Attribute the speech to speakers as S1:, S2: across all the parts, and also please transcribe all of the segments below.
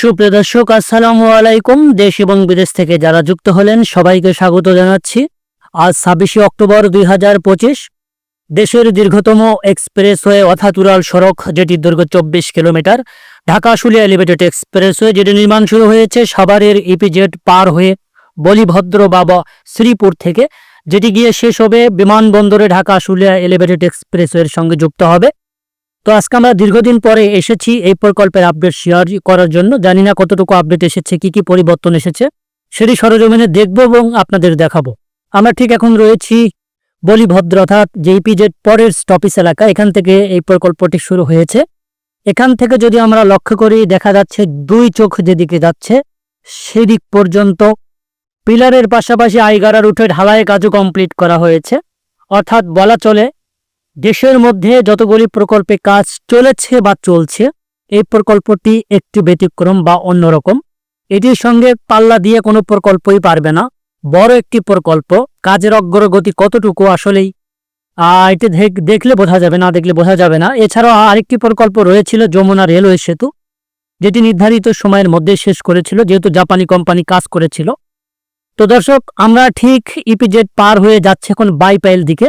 S1: সুপ্রিয় দর্শক, আসসালামু আলাইকুম। দেশ এবং বিদেশ থেকে যারা যুক্ত হলেন, সবাইকে স্বাগত জানাচ্ছি। আজ ছাব্বিশে অক্টোবর দুই হাজার পঁচিশ। দেশের দীর্ঘতম এক্সপ্রেসওয়ে অথাতুরাল সড়ক যেটির দৈর্ঘ্য চব্বিশ কিলোমিটার, ঢাকা শুলিয়া এলিভেটেড এক্সপ্রেসওয়ে, যেটি নির্মাণ শুরু হয়েছে সাভারের ইপিজেড পার হয়ে বলিভদ্র বাবা শ্রীপুর থেকে, যেটি গিয়ে শেষ হবে বিমানবন্দরে ঢাকা শুলিয়া এলিভেটেড এক্সপ্রেসওয়ের সঙ্গে যুক্ত হবে। তো আজকে আমরা দীর্ঘদিন পরে এসেছি এই প্রকল্পের আপডেট শেয়ার করার জন্য। জানি না কতটুকু আপডেট এসেছে, কি কি পরিবর্তন এসেছে, সেটি সরজমিনে দেখব এবং আপনাদের দেখাবো। আমরা ঠিক এখন রয়েছি বলিভদ্র, অর্থাৎ জেপিজেড পরের স্টপিস এলাকা। এখান থেকে এই প্রকল্পটি শুরু হয়েছে। এখান থেকে যদি আমরা লক্ষ্য করি, দেখা যাচ্ছে দুই চোখ যেদিকে যাচ্ছে, সেদিক পর্যন্ত পিলারের পাশাপাশি আইগারার উঠে ঢালাই কাজও কমপ্লিট করা হয়েছে। অর্থাৎ বলা চলে দেশের মধ্যে যতগুলি প্রকল্পে কাজ চলেছে বা চলছে, এই প্রকল্পটি একটি ব্যতিক্রম বা অন্যরকম এটির সঙ্গে পাল্লা দিয়ে কোনো প্রকল্পই পারবে না। বড় একটি প্রকল্প, কাজের অগ্রগতি কতটুকু আসলেই? এটি দেখলে বোঝা যাবে, না দেখলে বোঝা যাবে না। এছাড়াও আরেকটি প্রকল্প রয়েছিল যমুনা রেলওয়ে সেতু, যেটি নির্ধারিত সময়ের মধ্যে শেষ করেছিল, যেহেতু জাপানি কোম্পানি কাজ করেছিল। তো দর্শক, আমরা ঠিক ইপিজেড পার হয়ে যাচ্ছে এখন বাইপাইল দিকে।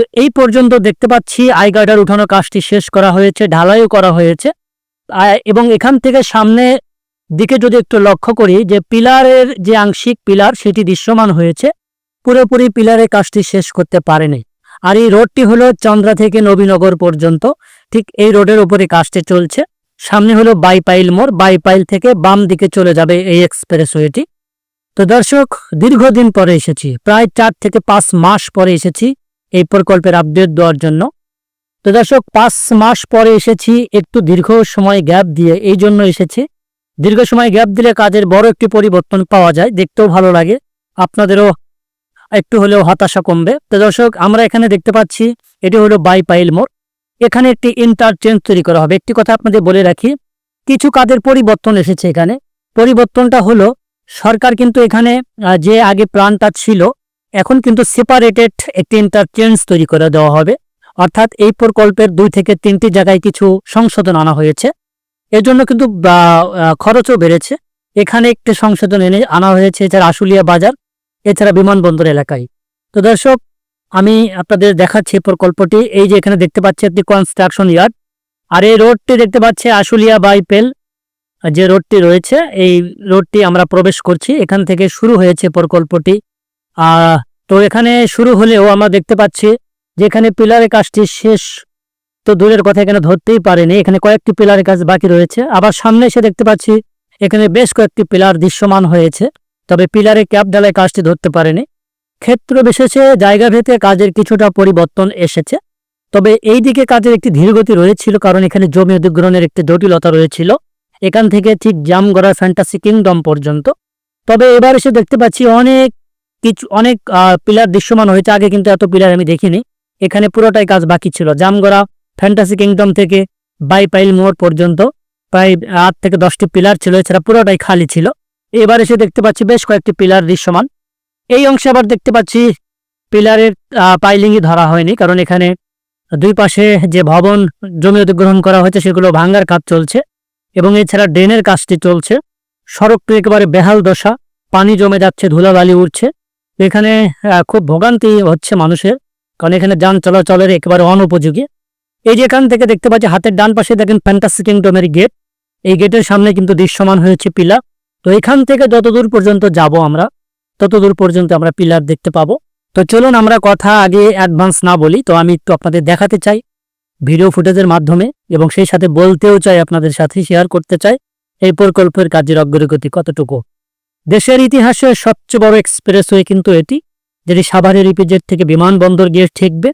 S1: তো এই পর্যন্ত দেখতে পাচ্ছি আইগার্ডার উঠানো কাজটি শেষ করা হয়েছে, ঢালাইও করা হয়েছে। এবং এখান থেকে সামনে দিকে যদি একটু লক্ষ্য করি, যে পিলারের যে আংশিক পিলার, সেটি দৃশ্যমান হয়েছে। পুরোপুরি পিলারের কাজটি শেষ করতে পারেনি। আর এই রোডটি হলো চন্দ্রা থেকে নবীনগর পর্যন্ত। ঠিক এই রোডের উপরে কাজটি চলছে। সামনে হলো বাইপাইল মোড়। বাইপাইল থেকে বাম দিকে চলে যাবে এই এক্সপ্রেসওয়েটি। তো দর্শক, দীর্ঘদিন পরে এসেছি। প্রায় চার থেকে পাঁচ মাস পরে এসেছি। এই প্রকল্পের আপডেট দেওয়ার জন্য। তো দর্শক, পাঁচ মাস পরে এসেছি, একটু দীর্ঘ সময় গ্যাপ দিয়ে, এই জন্য এসেছি। দীর্ঘ সময় গ্যাপ দিলে কাজের বড় একটি পরিবর্তন পাওয়া যায়, দেখতেও ভালো লাগে। আপনাদেরও একটু হলেও হতাশা কমবে। তো দর্শক, আমরা এখানে দেখতে পাচ্ছি, এটি হলো বাইপাইল মোড়। এখানে একটি ইন্টারচেঞ্জ তৈরি করা হবে। একটি কথা আপনাদের বলে রাখি, কিছু কাজের পরিবর্তন এসেছে এখানে। পরিবর্তনটা হলো, সরকার কিন্তু এখানে যে আগে প্রাণটা ছিল এখন কিন্তু সেপারেটেড একটি ইন্টারচেঞ্জ তৈরি করে দেওয়া হবে। অর্থাৎ এই প্রকল্পের দুই থেকে তিনটি জায়গায় কিছু সংশোধন আনা হয়েছে। এর জন্য কিন্তু খরচও বেড়েছে। এখানে একটি সংশোধন এনে আনা হয়েছে, এছাড়া আশুলিয়া বাজার, এছাড়া বিমানবন্দর এলাকায়। তো দর্শক, আমি আপনাদের দেখাচ্ছি প্রকল্পটি। এই যে এখানে দেখতে পাচ্ছি একটি কনস্ট্রাকশন ইয়ার্ড আর এই রোডটি দেখতে পাচ্ছি আশুলিয়া বাইপেল, যে রোডটি রয়েছে, এই রোডটি আমরা প্রবেশ করছি। এখান থেকে শুরু হয়েছে প্রকল্পটি। তো এখানে শুরু হলেও আমরা দেখতে পাচ্ছি যে এখানে পিলারের কাজটি শেষ তো দূরের কথা এখানে ধরতেই পারেনি। এখানে কয়েকটি পিলারের কাজ বাকি রয়েছে। আবার সামনে এসে দেখতে পাচ্ছি এখানে বেশ কয়েকটি পিলার দৃশ্যমান হয়েছে, তবে পিলারে ক্যাপ ডালায় কাজটি ধরতে পারেনি। ক্ষেত্র বিশেষে জায়গা ভেদে কাজের কিছুটা পরিবর্তন এসেছে, তবে এই দিকে কাজের একটি ধীরগতি রয়েছিল, কারণ এখানে জমি অধিগ্রহণের একটি জটিলতা রয়েছিল। এখান থেকে ঠিক জামগড়া ফ্যান্টাসি কিংডম পর্যন্ত। তবে এবার এসে দেখতে পাচ্ছি অনেক কিছু অনেক পিলার দৃশ্যমান হয়েছে, আগে কিন্তু এত পিলার আমি দেখিনি। এখানে পুরোটাই কাজ বাকি ছিল, জামগড়া ফ্যান্টাসি কিংডম থেকে বাইপাইল মোড় পর্যন্ত প্রায় আট থেকে দশটি পিলার ছিল, এছাড়া পুরোটাই খালি ছিল। এবার এসে দেখতে পাচ্ছি বেশ কয়েকটি পিলার দৃশ্যমান। এই অংশে আবার দেখতে পাচ্ছি পিলারের পাইলিংই ধরা হয়নি, কারণ এখানে দুই পাশে যে ভবন জমি অধিগ্রহণ করা হয়েছে, সেগুলো ভাঙ্গার কাজ চলছে, এবং এছাড়া ড্রেনের কাজটি চলছে। সড়কটি একেবারে বেহাল দশা, পানি জমে যাচ্ছে, ধুলাবালি উঠছে এখানে খুব ভোগান্তি হচ্ছে মানুষের, কারণ এখানে যান চলাচলের একেবারে অনুপযোগী। এই যে এখান থেকে দেখতে পাচ্ছি, হাতের ডান পাশে দেখেন ফ্যান্টাসি কিংডমের গেট এই গেটের সামনে কিন্তু দৃশ্যমান হয়েছে পিলার। তো এখান থেকে যতদূর পর্যন্ত যাব আমরা, ততদূর পর্যন্ত আমরা পিলার দেখতে পাবো। তো চলুন আমরা কথা আগে অ্যাডভান্স না বলি, তো আমি একটু আপনাদের দেখাতে চাই ভিডিও ফুটেজের মাধ্যমে, এবং সেই সাথে বলতেও চাই আপনাদের সাথে শেয়ার করতে চাই। এই প্রকল্পের কাজের অগ্রগতি কতটুকু? দেশের ইতিহাসে সবচেয়ে বড় এক্সপ্রেসওয়ে কিন্তু এটি, যেটি সাভারের ইপিজেড থেকে বিমানবন্দর গিয়ে ঠেকবে।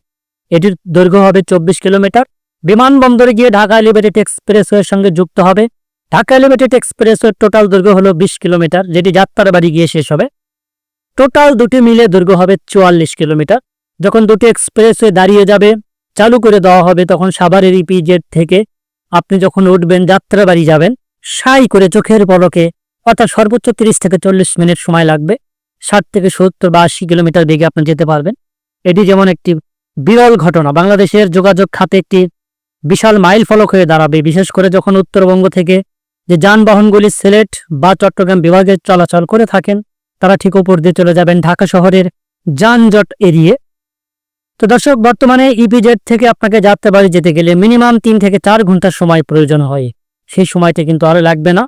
S1: এটির দৈর্ঘ্য হবে চব্বিশ কিলোমিটার। বিমানবন্দরে গিয়ে ঢাকা এলিভেটেড এক্সপ্রেসওয়ের সঙ্গে যুক্ত হবে। ঢাকা এলিভেটেড এক্সপ্রেসওয়ের টোটাল দৈর্ঘ্য হলো বিশ কিলোমিটার, যেটি যাত্রাবাড়ি গিয়ে শেষ হবে। টোটাল দুটি মিলে দৈর্ঘ্য হবে চুয়াল্লিশ কিলোমিটার। যখন দুটি এক্সপ্রেসওয়ে দাঁড়িয়ে যাবে, চালু করে দেওয়া হবে তখন সাভারের ইপিজেড থেকে। আপনি যখন উঠবেন যাত্রাবাড়ি যাবেন, সাই করে চোখের পলকে অর্থাৎ সর্বোচ্চ তিরিশ থেকে চল্লিশ মিনিট সময় লাগবে। ষাট থেকে সত্তর বা আশি কিলোমিটার বেগে আপনি যেতে পারবেন। এটি যেমন একটি বিরল ঘটনা, বাংলাদেশের যোগাযোগ খাতে একটি বিশাল মাইল ফলক হয়ে দাঁড়াবে। বিশেষ করে যখন উত্তরবঙ্গ থেকে যে যানবাহনগুলি সিলেট বা চট্টগ্রাম বিভাগে চলাচল করে থাকেন, তারা ঠিক উপর দিয়ে চলে যাবেন ঢাকা শহরের যানজট এড়িয়ে। তো দর্শক, বর্তমানে ইপিজেড থেকে আপনাকে যাত্রাবাড়ি যেতে গেলে মিনিমাম তিন থেকে চার ঘণ্টার সময় প্রয়োজন হয়। সেই সময়টা কিন্তু আরও লাগবে না।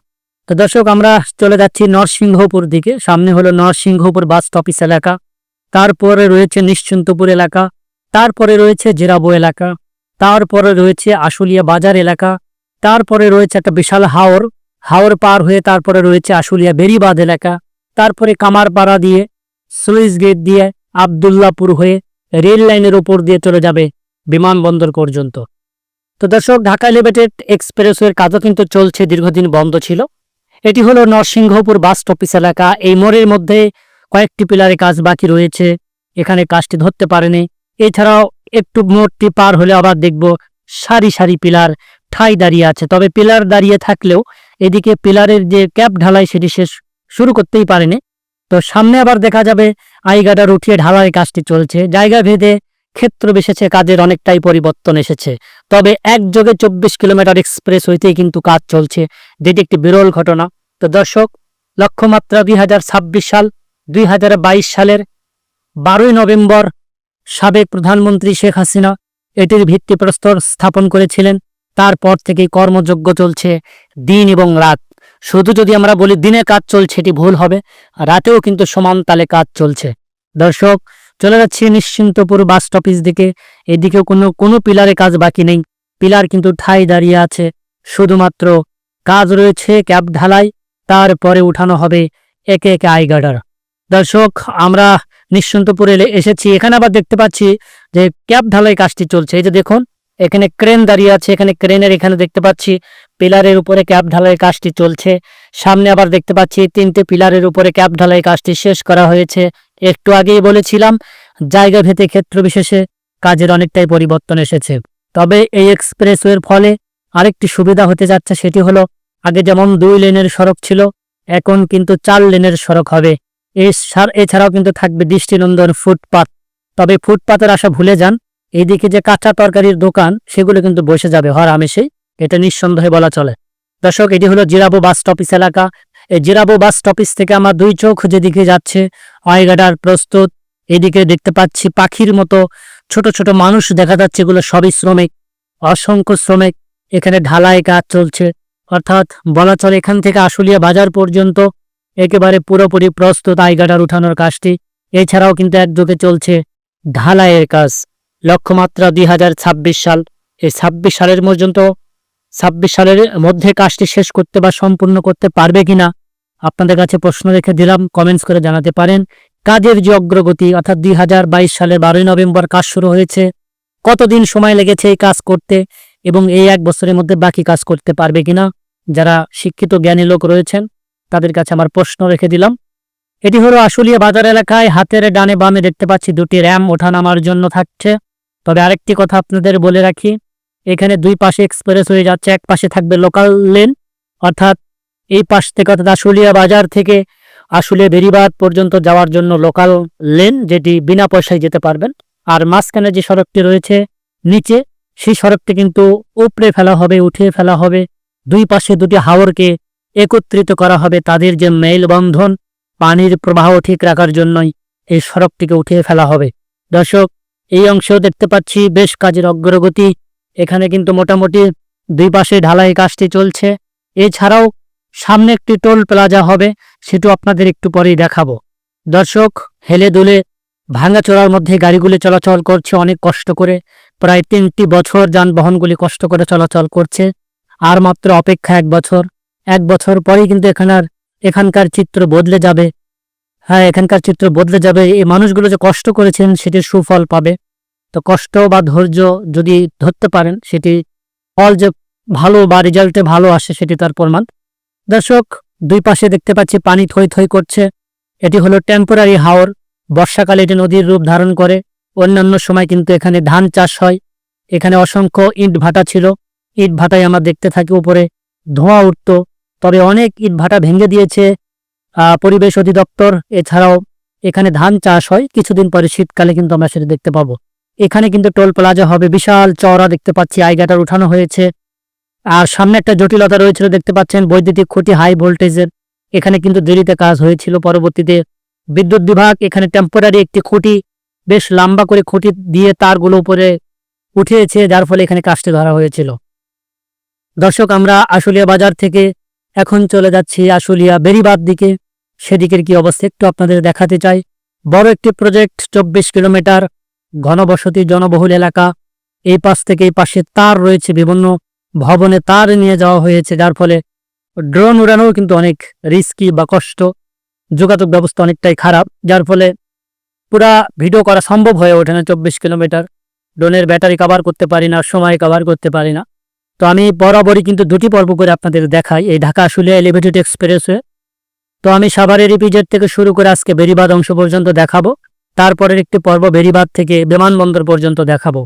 S1: তো দর্শক, আমরা চলে যাচ্ছি নরসিংহপুর দিকে। সামনে হলো নরসিংহপুর বাস স্টপিস এলাকা। তারপরে রয়েছে নিশ্চিন্তপুর এলাকা। তারপরে রয়েছে জেরাবো এলাকা। তারপরে রয়েছে আশুলিয়া বাজার এলাকা। তারপরে রয়েছে একটা বিশাল হাওর। হাওর পার হয়ে তারপরে রয়েছে আশুলিয়া বেরিবাদ এলাকা। তারপরে কামারপাড়া দিয়ে, সুইস গেট দিয়ে, আবদুল্লাপুর হয়ে রেল লাইনের ওপর দিয়ে চলে যাবে বিমানবন্দর পর্যন্ত। তো দর্শক, ঢাকা লিমিটেড এক্সপ্রেসওয়ের কাজও কিন্তু চলছে। দীর্ঘদিন বন্ধ ছিল। এটি হলো নরসিংহপুর বাস স্টপিস এলাকা। এই মোড়ের মধ্যে কয়েকটি পিলারে কাজ বাকি রয়েছে। এখানে কাজটি ধরতে পারেনি। এছাড়াও একটু মোড়টি পার হলে আবার দেখব সারি সারি পিলার ঠাই দাঁড়িয়ে আছে। তবে পিলার দাঁড়িয়ে থাকলেও এদিকে পিলারের যে ক্যাপ ঢালাই সেটি শেষ শুরু করতেই পারেনি। তো সামনে আবার দেখা যাবে আইগাডার উঠিয়ে ঢালাই কাজটি চলছে। জায়গা ভেদে ক্ষেত্র বিশেষে কাজের অনেকটাই পরিবর্তন এসেছে। তবে একযোগে চব্বিশ কিলোমিটার এক্সপ্রেস হইতেই কিন্তু কাজ চলছে। যেটি একটি বিরল ঘটনা। তো দর্শক, লক্ষ্যমাত্রা দুই সাল, দুই সালের বারোই নভেম্বর সাবেক প্রধানমন্ত্রী শেখ হাসিনা এটির ভিত্তিপ্রস্তর স্থাপন করেছিলেন। তারপর থেকেই কর্মযোগ্য চলছে দিন এবং রাত। শুধু যদি আমরা বলি দিনে কাজ চলছে, এটি ভুল হবে। রাতেও কিন্তু সমান তালে কাজ চলছে। দর্শক চলে যাচ্ছি নিশ্চিন্তপুর বাস স্টপিস দিকে। এদিকেও কোনো কোনো পিলারে কাজ বাকি নেই। পিলার কিন্তু ঠাই দাঁড়িয়ে আছে। শুধুমাত্র কাজ রয়েছে ক্যাব ঢালাই, তারপরে উঠানো হবে একে একে আইগার্ডার দর্শক, আমরা নিশ্চিন্তপুরে এসেছি। এখানে আবার দেখতে পাচ্ছি যে ক্যাব ঢালাই কাজটি চলছে। এই যে দেখুন, এখানে ক্রেন দাঁড়িয়ে আছে। এখানে ক্রেনের এখানে দেখতে পাচ্ছি পিলারের উপরে ক্যাব ঢালাই কাজটি চলছে। সামনে আবার দেখতে পাচ্ছি তিনটে পিলারের উপরে ক্যাব ঢালাই কাজটি শেষ করা হয়েছে। একটু আগেই বলেছিলাম, জায়গা ভেদে ক্ষেত্র বিশেষে কাজের অনেকটাই পরিবর্তন এসেছে। তবে এই এক্সপ্রেসওয়ের ফলে আরেকটি সুবিধা হতে যাচ্ছে, সেটি হলো আগে যেমন দুই লেনের সড়ক ছিল, এখন কিন্তু চার লেনের সড়ক হবে। এছাড়াও কিন্তু থাকবে দৃষ্টিনন্দন ফুটপাত। তবে ফুটপাতের আশা ভুলে যান, এইদিকে যে কাঁচা তরকারির দোকান, সেগুলো কিন্তু বসে যাবে, হর আমেশেই এটা নিঃসন্দেহে বলা চলে। দর্শক, এটি হলো জিরাবো বাস স্টপিস এলাকা। এই জিরাবো বাস স্টপিস থেকে আমার দুই চোখ যেদিকে যাচ্ছে অয়গাডার প্রস্তুত। এদিকে দেখতে পাচ্ছি পাখির মতো ছোট ছোট মানুষ দেখা যাচ্ছে, এগুলো সবই শ্রমিক, অসংখ্য শ্রমিক। এখানে ঢালাই কাজ চলছে। অর্থাৎ বলা চলে এখান থেকে আশুলিয়া বাজার পর্যন্ত একেবারে পুরোপুরি প্রস্তুত আইগাডার উঠানোর কাজটি। এছাড়াও কিন্তু একযোগে চলছে ঢালাইয়ের কাজ। লক্ষ্যমাত্রা দুই হাজার ছাব্বিশ সাল। এই ছাব্বিশ সালের পর্যন্ত ছাব্বিশ সালের মধ্যে কাজটি শেষ করতে বা সম্পূর্ণ করতে পারবে কিনা, আপনাদের কাছে প্রশ্ন রেখে দিলাম কমেন্টস করে জানাতে পারেন। কাজের যে অগ্রগতি, অর্থাৎ দুই হাজার বাইশ সালের বারোই নভেম্বর কাজ শুরু হয়েছে, কতদিন সময় লেগেছে এই কাজ করতে এবং এই এক বছরের মধ্যে বাকি কাজ করতে পারবে কিনা, যারা শিক্ষিত জ্ঞানী লোক রয়েছেন, তাদের কাছে আমার প্রশ্ন রেখে দিলাম। এটি হলো আশুলিয়া বাজার এলাকায় হাতের ডানে বামে দেখতে পাচ্ছি দুটি র্যাম ওঠানামার জন্য থাকছে। তবে আরেকটি কথা আপনাদের বলে রাখি এখানে দুই পাশে এক্সপ্রেস হয়ে যাচ্ছে, এক পাশে থাকবে লোকাল লেন অর্থাৎ এই পাশ থেকে অর্থাৎ আশুলিয়া বাজার থেকে আশুলিয়া বেরিবাদ পর্যন্ত যাওয়ার জন্য লোকাল লেন যেটি বিনা পয়সায় যেতে পারবেন। আর মাঝখানে যে সড়কটি রয়েছে নিচে, সেই সড়কটি কিন্তু উপড়ে ফেলা হবে, উঠিয়ে ফেলা হবে। দুই পাশে দুটি হাওরকে একত্রিত করা হবে তাদের যে মেলবন্ধন, পানির প্রবাহ ঠিক রাখার জন্যই এই সড়কটিকে উঠিয়ে ফেলা হবে। দর্শক, এই অংশেও দেখতে পাচ্ছি বেশ কাজের অগ্রগতি। এখানে কিন্তু মোটামুটি দুই পাশে ঢালাই কাজটি চলছে। এছাড়াও সামনে একটি টোল প্লাজা হবে সেটাও আপনাদের একটু পরেই দেখাবো। দর্শক, হেলে দুলে ভাঙাচোরার মধ্যে গাড়িগুলি চলাচল করছে অনেক কষ্ট করে। প্রায় তিনটি বছর যানবাহনগুলি কষ্ট করে চলাচল করছে, আর মাত্র অপেক্ষা এক বছর। এক বছর পরেই কিন্তু এখানার এখানকার চিত্র বদলে যাবে। হ্যাঁ এখানকার চিত্র বদলে যাবে। এই মানুষগুলো যে কষ্ট করেছেন, সেটির সুফল পাবে। তো কষ্ট বা ধৈর্য যদি ধরতে পারেন, সেটি ফল যে ভালো বা রেজাল্টে ভালো আসে, সেটি তার প্রমাণ। দর্শক, দুই পাশে দেখতে পাচ্ছি পানি থই থই করছে। এটি হলো টেম্পোরারি হাওর। বর্ষাকালে এটি নদীর রূপ ধারণ করে। অন্যান্য সময় কিন্তু এখানে ধান চাষ হয়। এখানে অসংখ্য ইট ভাটা ছিল। ইট ভাটায় আমরা দেখতে থাকি উপরে ধোঁয়া উঠত। তবে অনেক ইট ভাটা ভেঙে দিয়েছে পরিবেশ অধিদপ্তর। এছাড়াও এখানে ধান চাষ হয়। কিছুদিন পরে শীতকালে কিন্তু আমরা সেটা দেখতে পাবো। এখানে কিন্তু টোল প্লাজা হবে। বিশাল চওড়া দেখতে পাচ্ছি আইগাটার উঠানো হয়েছে। আর সামনে একটা জটিলতা রয়েছিল, দেখতে পাচ্ছেন, বৈদ্যুতিক খুঁটি হাই ভোল্টেজের। এখানে কিন্তু দেরিতে কাজ হয়েছিল পরবর্তীতে। বিদ্যুৎ বিভাগ, এখানে টেম্পোরারি একটি খুঁটি, বেশ লম্বা করে খুঁটি দিয়ে তারগুলো উপরে উঠিয়েছে, যার ফলে এখানে কাজটি ধরা হয়েছিল। দর্শক, আমরা আশুলিয়া বাজার থেকে এখন চলে যাচ্ছি আশুলিয়া বেরিবাদ দিকে। সেদিকের কি অবস্থা একটু আপনাদের দেখাতে চাই। বড় একটি প্রজেক্ট চব্বিশ কিলোমিটার ঘনবসতি জনবহুল এলাকা। এই পাশ থেকে এই পাশে তার রয়েছে বিভিন্ন ভবনে তার নিয়ে যাওয়া হয়েছে, যার ফলে ড্রোন উড়ানোও কিন্তু অনেক রিস্কি বা কষ্ট। যোগাযোগ ব্যবস্থা অনেকটাই খারাপ, যার ফলে পুরা ভিডিও করা সম্ভব হয়ে ওঠে না। চব্বিশ কিলোমিটার ড্রোনের ব্যাটারি কভার করতে পারি না, সময় কভার করতে পারি না। তো আমি বরাবরই কিন্তু দুটি পর্ব করে আপনাদের দেখাই। এই ঢাকা আসলে এলিভেটেড এক্সপ্রেসওয়ে। তো আমি সাভারের ইপিজেড থেকে শুরু করে আজকে বেরিবাদ অংশ পর্যন্ত দেখাবো। তারপরের একটি পর্ব বেরিবাদ থেকে বিমানবন্দর পর্যন্ত দেখাবো।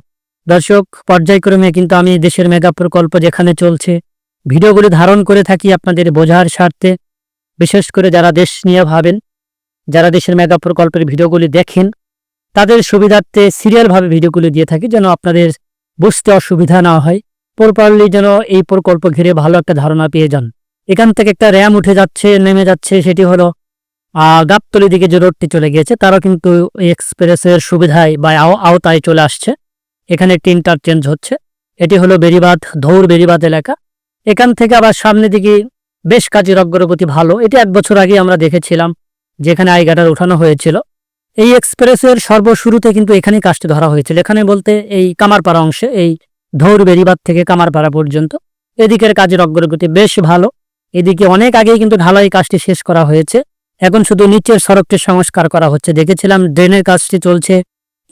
S1: দর্শক, পর্যায়ক্রমে কিন্তু আমি দেশের মেগা প্রকল্প যেখানে চলছে, ভিডিওগুলি ধারণ করে থাকি আপনাদের বোঝার স্বার্থে। বিশেষ করে যারা দেশ নিয়ে ভাবেন, যারা দেশের মেগা প্রকল্পের ভিডিওগুলি দেখেন, তাদের সুবিধার্থে সিরিয়ালভাবে ভিডিওগুলি দিয়ে থাকি যেন আপনাদের বুঝতে অসুবিধা না হয় প্রপারলি যেন এই প্রকল্প ঘিরে ভালো একটা ধারণা পেয়ে যান। এখান থেকে একটা র্যাম উঠে যাচ্ছে, নেমে যাচ্ছে, সেটি হলো গাবতলি দিকে যে রোডটি চলে গিয়েছে, তারও কিন্তু এক্সপ্রেসের সুবিধায় বা আও- আওতায় চলে আসছে। এখানে একটি চেঞ্জ হচ্ছে। এটি হলো বেরিবাদ ধৌর বেরিবাদ এলাকা। এখান থেকে আবার সামনে দিকে বেশ কাজের অগ্রগতি ভালো। এটি এক বছর আগে আমরা দেখেছিলাম, যেখানে আইগাটার উঠানো হয়েছিল। এই এক্সপ্রেসের সর্বশুরুতে কিন্তু এখানে কাজটি ধরা হয়েছিল। এখানে বলতে এই কামারপাড়া অংশে, এই ধৌর বেরিবাদ থেকে কামারপাড়া পর্যন্ত। এদিকের কাজের অগ্রগতি বেশ ভালো। এদিকে অনেক আগেই কিন্তু ঢালাই কাজটি শেষ করা হয়েছে। এখন শুধু নিচের সড়কটি সংস্কার করা হচ্ছে। দেখেছিলাম ড্রেনের কাজটি চলছে,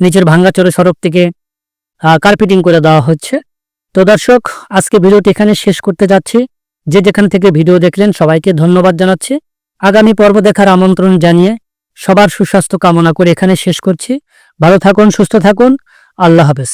S1: নিচের ভাঙ্গাচোরে সড়ক থেকে কার্পেটিং করে দেওয়া হচ্ছে। তো দর্শক, আজকে ভিডিওটি এখানে শেষ করতে যাচ্ছি। যে যেখান থেকে ভিডিও দেখলেন, সবাইকে ধন্যবাদ জানাচ্ছি। আগামী পর্ব দেখার আমন্ত্রণ জানিয়ে সবার সুস্বাস্থ্য কামনা করে এখানে শেষ করছি। ভালো থাকুন, সুস্থ থাকুন। আল্লাহ হাফেজ।